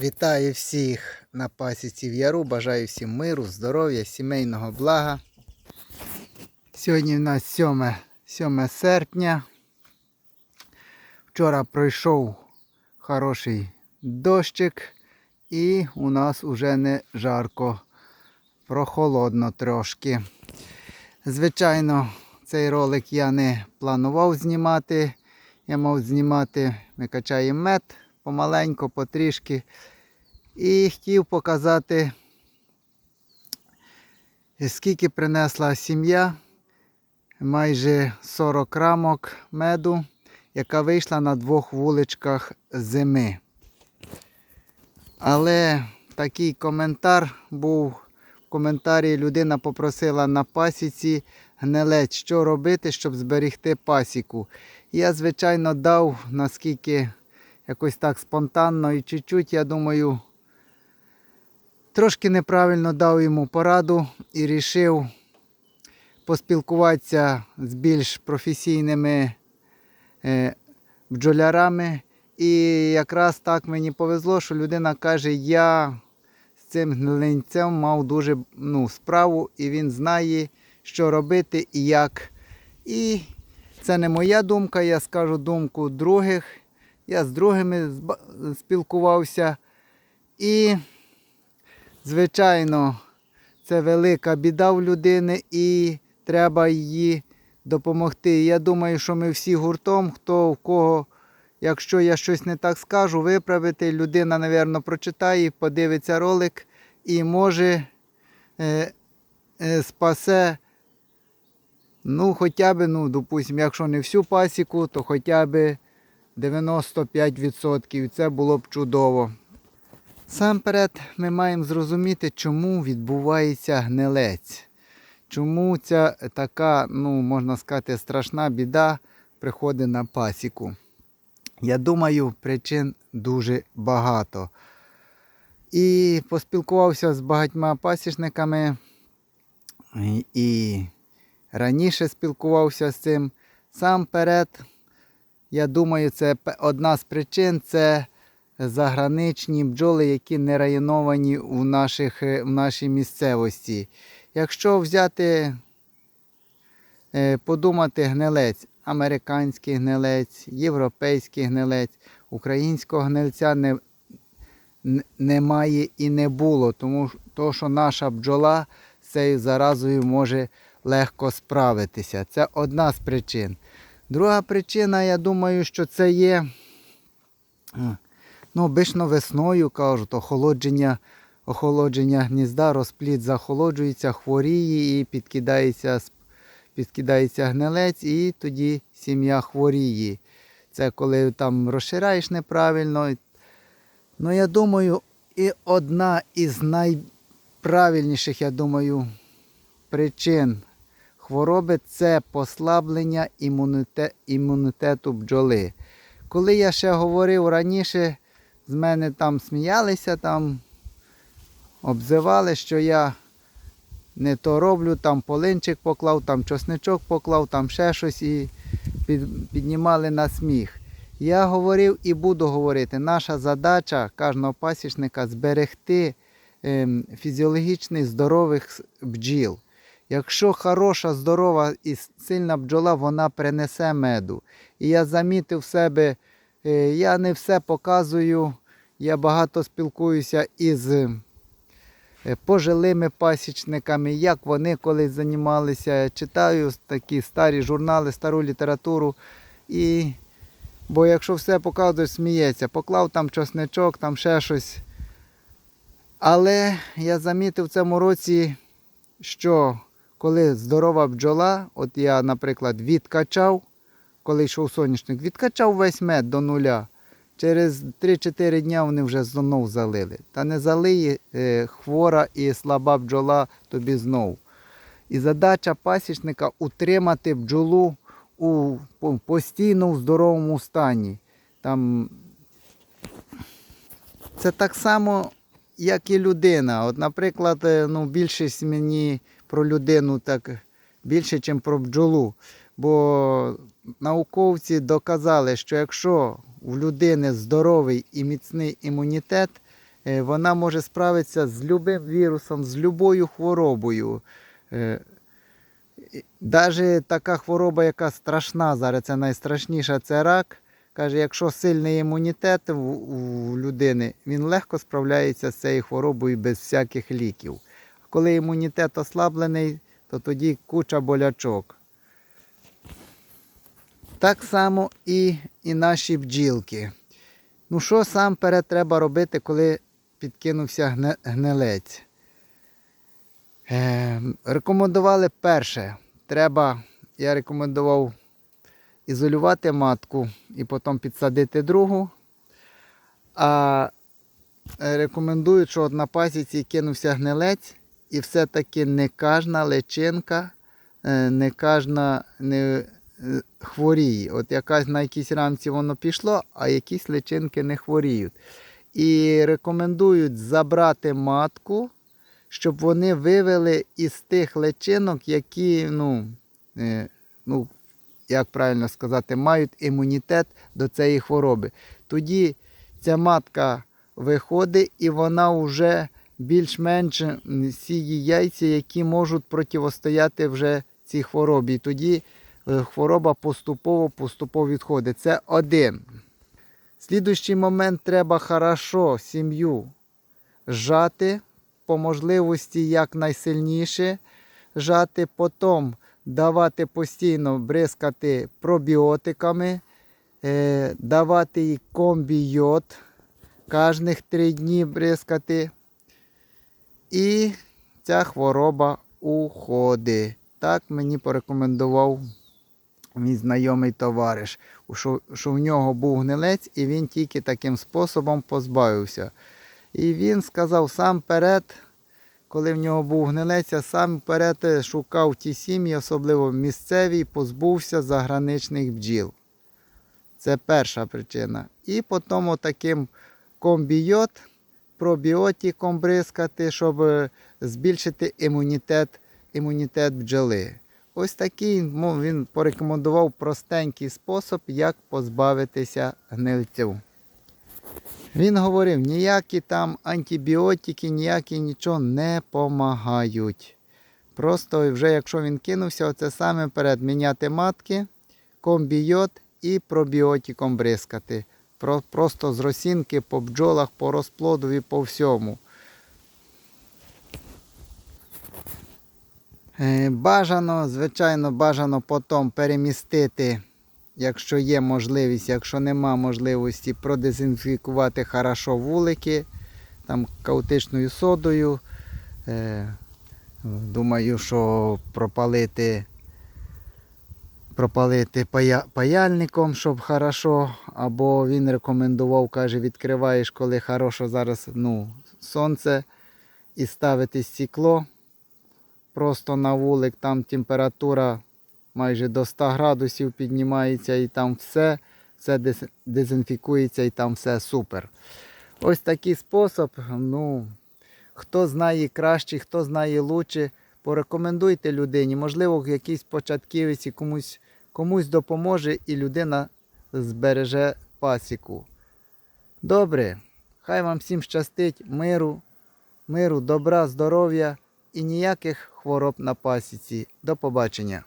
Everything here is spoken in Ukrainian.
Вітаю всіх на пасіці в Яру. Бажаю всім миру, здоров'я, сімейного блага. Сьогодні в нас 7, 7 серпня. Вчора пройшов хороший дощик і у нас уже не жарко, прохолодно трошки. Звичайно, цей ролик я не планував знімати. Я мав знімати, ми качаємо мед помаленьку, потрішки. І хотів показати, скільки принесла сім'я. Майже 40 рамок меду, яка вийшла на двох вуличках зими. Але такий коментар був. В коментарі людина попросила на пасіці гнилець, що робити, щоб зберегти пасіку. Я, звичайно, дав, наскільки якось так спонтанно і чуть-чуть, я думаю, трошки неправильно дав йому пораду і рішив поспілкуватися з більш професійними е, бджолярами. І якраз так мені повезло, що людина каже, я з цим гнилинцем мав дуже ну, справу, і він знає, що робити і як. І це не моя думка, я скажу думку других. Я з другими спілкувався. І, звичайно, це велика біда в людини і треба її допомогти. Я думаю, що ми всі гуртом, хто в кого, якщо я щось не так скажу, виправити. Людина, напевно, прочитає, подивиться ролик і може е, е, спасе. Ну, хоча б, ну, допустимо, якщо не всю пасіку, то хоча б 95%. Це було б чудово. Сам перед ми маємо зрозуміти, чому відбувається гнилець. Чому ця така, ну, можна сказати, страшна біда приходить на пасіку. Я думаю, причин дуже багато. І поспілкувався з багатьма пасічниками і- і раніше спілкувався з цим. Сам перед я думаю, це одна з причин це заграничні бджоли, які не районовані у, наших, е, в нашій місцевості. Якщо взяти, е, подумати гнилець, американський гнилець, європейський гнилець, українського гнильця не, немає і не було, тому то, що наша бджола з цією заразою може легко справитися. Це одна з причин. Друга причина, я думаю, що це є е, ну, обично весною, кажуть, охолодження, охолодження гнізда, розплід захолоджується, хворіє і підкидається, підкидається гнилець, і тоді сім'я хворіє. Це коли там розшираєш неправильно. Ну, я думаю, і одна із найправильніших, я думаю, причин хвороби це послаблення імуніте, імунітету бджоли. Коли я ще говорив раніше, з мене там сміялися, там обзивали, що я не то роблю, там полинчик поклав, там чосничок поклав, там ще щось і під, піднімали на сміх. Я говорив і буду говорити, наша задача кожного пасічника зберегти ем, фізіологічний здорових бджіл. Якщо хороша, здорова і сильна бджола, вона принесе меду. І я замітив в себе, е, я не все показую, я багато спілкуюся із е, пожилими пасічниками, як вони колись займалися. Читаю такі старі журнали, стару літературу. І... Бо якщо все показуєш, сміється, поклав там чосничок, там ще щось. Але я замітив в цьому році, що коли здорова бджола, от я, наприклад, відкачав, коли йшов соняшник, відкачав весь мед до нуля. Через 3-4 дня вони вже знов залили. Та не залиє е, хвора і слаба бджола тобі знов. І задача пасічника утримати бджолу у постійно в здоровому стані. Там це так само, як і людина. От, наприклад, е, ну, більшість мені про людину так більше, ніж про бджолу. Бо науковці доказали, що якщо у людини здоровий і міцний імунітет, Е, Вона може справитися з любим вірусом, з любою хворобою. Навіть така хвороба, яка страшна зараз, це найстрашніша, це рак. Каже, якщо сильний імунітет у людини, він легко справляється з цією хворобою без всяких ліків. Коли імунітет ослаблений, то тоді куча болячок. Так само і, і наші бджілки. Ну, що сам перед треба робити, коли підкинувся гнилець? Е, рекомендували перше. Треба, я рекомендував ізолювати матку і потім підсадити другу. А е, рекомендують, що на пасіці кинувся гнилець, і все-таки не кожна личинка, е, не кожна не е, хворіє. От якась на якійсь рамці воно пішло, а якісь личинки не хворіють. І рекомендують забрати матку, щоб вони вивели із тих личинок, які, ну, е, ну, як правильно сказати, мають імунітет до цієї хвороби. Тоді ця матка виходить і вона вже більш-менш сіє яйця, які можуть протистояти вже цій хворобі. І тоді е, хвороба поступово-поступово відходить. Це один. Слідуючий момент треба хорошо сім'ю зжати, по можливості якнайсильніше жати, потім давати постійно бризкати пробіотиками, е, давати комбійот, кожних три дні бризкати. І ця хвороба уходить. Так мені порекомендував мій знайомий товариш, що, в нього був гнилець, і він тільки таким способом позбавився. І він сказав сам перед, коли в нього був гнилець, я сам перед шукав ті сім'ї, особливо місцеві, позбувся заграничних бджіл. Це перша причина. І потім отаким комбійот, пробіотиком бризкати, щоб е, збільшити імунітет, імунітет бджоли. Ось такий ну, він порекомендував простенький спосіб, як позбавитися гнильців. Він говорив, ніякі там антибіотики, ніякі нічого не допомагають. Просто вже якщо він кинувся, оце саме перед міняти матки, комбійот і пробіотиком бризкати. Про- Просто з росінки по бджолах, по розплоду і по всьому. Е, Бажано, звичайно, бажано потім перемістити, якщо є можливість, якщо нема можливості, продезінфікувати хорошо вулики там каутичною содою. Е, Думаю, що пропалити, пропалити пая- паяльником, щоб хорошо. Або він рекомендував, каже, відкриваєш, коли хорошо зараз ну, сонце, і ставити стекло просто на вулик, там температура майже до 100 градусів піднімається і там все, все дезінфікується і там все супер. Ось такий спосіб. Ну, хто знає краще, хто знає лучше, порекомендуйте людині. Можливо, якийсь початківець і комусь, комусь допоможе і людина збереже пасіку. Добре, хай вам всім щастить, миру, миру, добра, здоров'я і ніяких хвороб на пасіці. До побачення.